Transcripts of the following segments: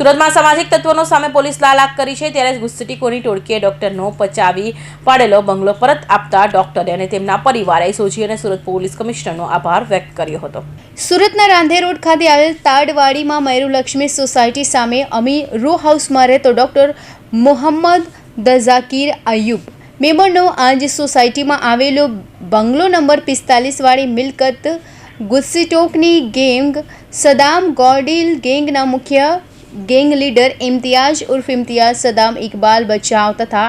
સુરતમાં સામાજિક તત્વોનો સામે પોલીસ લાલાક કરી છે, ત્યારે ગુસ્સટીકોની ટોળકીએ ડોક્ટરનો પચાવી પાડેલો બંગલો પરત આપતા ડોક્ટરે અને તેમના પરિવારે સોજી અને સુરત પોલીસ કમિશનરનો આભાર વ્યક્ત કર્યો હતો. સુરતના રાંધે રોડ ખાતે આવેલ તાડવાડીમાં મયુરલક્ષ્મી સોસાયટી સામે અમી રો હાઉસમાં રહેતો ડૉક્ટર મોહમ્મદ દઝાકીર અયુબ મેમ્બરનો આજ સોસાયટીમાં આવેલો બંગલો નંબર પિસ્તાલીસવાળી મિલકત ગુસ્સીટોકની ગેંગ સદામ ગોડિલ ગેંગના મુખ્ય ગેંગ લીડર ઇમ્તિયાઝ ઉર્ફ ઇમ્તિયાઝ સદામ ઇકબાલ બચાવ તથા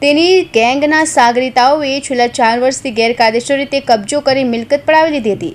તેની ગેંગના સાગરીતાઓએ છેલ્લા ચાર વર્ષથી ગેરકાયદેસર રીતે કબજો કરી મિલકત પડાવી લીધી હતી.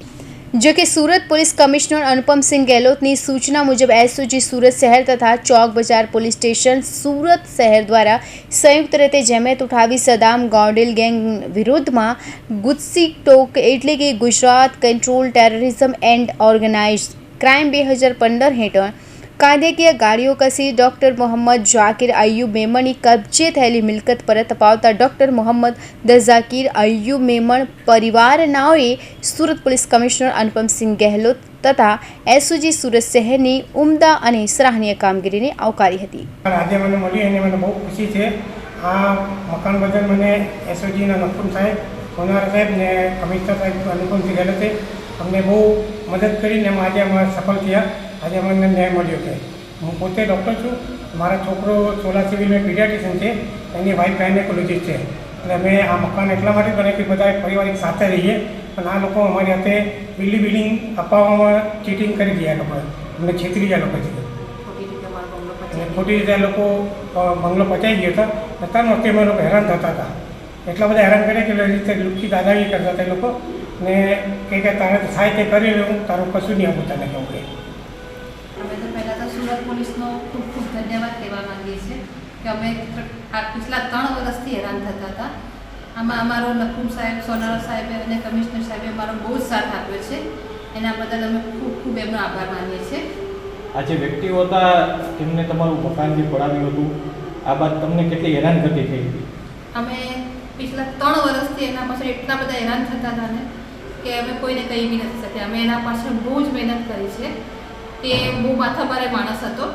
જો કે સુરત પોલીસ કમિશનર અનુપમસિંહ ગેહલોતની સૂચના મુજબ એસઓજી સુરત શહેર તથા ચોક બજાર પોલીસ સ્ટેશન સુરત શહેર દ્વારા સંયુક્ત રીતે જમેત ઉઠાવી સદામ ગોડેલ ગેંગ વિરુદ્ધમાં ગુસ્સી ટોક એટલે કે Gujarat control terrorism and organised crime બે હજાર પંદર હેઠળ કાયદેકીય ગાડીઓ કસી ડોક્ટર મોહમ્મદ જાકીર અયુબ મેમણની કબજે થયેલી મિલકત પરત અપાવતા ડોક્ટર મોહમ્મદ દઝાકીર અયુબ મેમણ પરિવારનાઓએ સુરત પોલીસ કમિશનર અનુપમસિંહ ગેહલોત તથા એસઓજી સુરત શહેરની ઉમદા અને સરાહનીય કામગીરીને આવકારી હતી. આજે મને મળી અને મને બહુ ખુશી છે. આ મકાન બદલ મને એસઓજીના નકુમ સાહેબ સોનાર સાહેબ ને કમિશનર સાહેબ અનુપમસિંહ ગેહલોતે અમને બહુ મદદ કરીને આજે અમે સફળ થયા. આજે અમને ન્યાય મળ્યો છે હું પોતે ડૉક્ટર છું મારો છોકરો સોલા સિવિલમાં પીડિયાટિશન છે એની વાઈફ ગાયનેકોલોજીસ્ટ છે. એટલે મેં આ મકાન એટલા માટે બને કે બધા પરિવારિક સાથે રહીએ પણ આ લોકો અમારી હાથે બિલ્ડી બિલ્ડિંગ અપાવવામાં ચીટિંગ કરી ગયા લોકોએ અમને છેતરી ગયા લોકો છે. અને ખોટી રીતે લોકો બંગલો પચાવી ગયા હતા. છતાં વખતે અમે લોકો હેરાન થતા હતા. એટલા બધા હેરાન કરે કે રીતે લુપ્તી દાદાગીરી કરતા હતા એ લોકો. ને કે કે તારે થાય તે કરી લઉં તારું કશું નહીં આપું તને કહું અમે સુરત પોલીસનો ખૂબ ખૂબ ધન્યવાદ કહેવા માંગીએ છીએ કે અમે આ પિછલા ત્રણ વર્ષથી હેરાન થતા હતા. આમાં અમારો નકુમ સાહેબ સોનારા સાહેબે અને કમિશનર સાહેબે અમારો બહુ જ સાથ આપ્યો છે. એના બદલ અમે ખૂબ ખૂબ એમનો આભાર માનીએ છીએ. આ જે વ્યક્તિઓ હતા તેમને તમારું મકાન જે પડાવ્યું હતું આ બાદ તમને કેટલી હેરાનગતિ થઈ હતી? અમે પિછલા ત્રણ વર્ષથી એના પાછળ એટલા બધા હેરાન થતા હતા ને કે અમે કોઈને કહી બી નથી શક્યા અમે એના પાછળ બહુ જ મહેનત કરી છે. એ બહુ માથાભારે માણસ હતો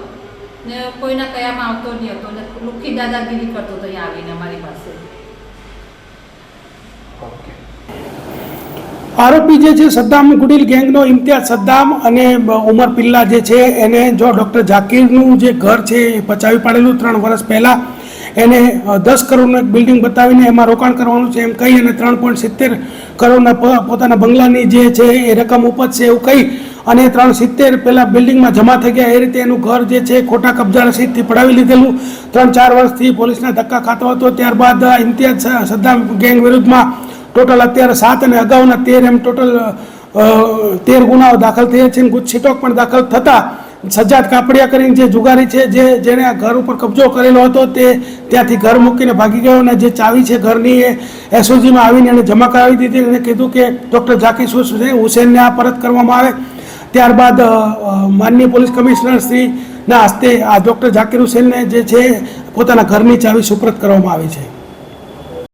ને કોઈના કયામાં આવતો નહીં હતો ને લુખી દાદાગીરી કરતો હતો અહીંયા આવીને અમારી પાસે. આરોપી જે છે સદ્દામ ગુડીલ ગેંગનો ઇમ્તિયાઝ સદ્દામ અને ઉમર પિલ્લા જે છે એને જો ડૉક્ટર ઝાકીરનું જે ઘર છે એ પચાવી પાડેલું ત્રણ વર્ષ પહેલાં. એને દસ કરોડનું એક બિલ્ડિંગ બતાવીને એમાં રોકાણ કરવાનું છે એમ કહી અને ત્રણ પોઈન્ટ સિત્તેર કરોડના પોતાના બંગલાની જે છે એ રકમ ઉપજશે એવું કહી અને ત્રણ સિત્તેર પહેલાં બિલ્ડિંગમાં જમા થઈ ગયા. એ રીતે એનું ઘર જે છે ખોટા કબજા રસીદથી પડાવી લીધેલું. ત્રણ ચાર વર્ષથી પોલીસના ધક્કા ખાતો હતો. ત્યારબાદ ઇમ્તિયાઝ સદ્દામ ગેંગ વિરુદ્ધમાં ટોટલ અત્યારે સાત અને અગાઉના તેર એમ ટોટલ તેર ગુનાઓ દાખલ થયા છે. ગુજ છીટોક પણ દાખલ થતા સજ્જાદ કાપડિયા કરીને જે જુગારી છે, જે જેણે આ ઘર ઉપર કબજો કરેલો હતો તે ત્યાંથી ઘર મૂકીને ભાગી ગયો અને જે ચાવી છે ઘરની એ એસઓજીમાં આવીને એને જમા કરાવી દીધી અને કીધું કે ડૉક્ટર ઝાકીર હુસેન હુસેનને આ પરત કરવામાં આવે. ત્યારબાદ માનનીય પોલીસ કમિશનર શ્રીના હસ્તે આ ડૉક્ટર ઝાકીર હુસેનને જે છે, પોતાના ઘરની ચાવી સુપ્રત કરવામાં આવી છે.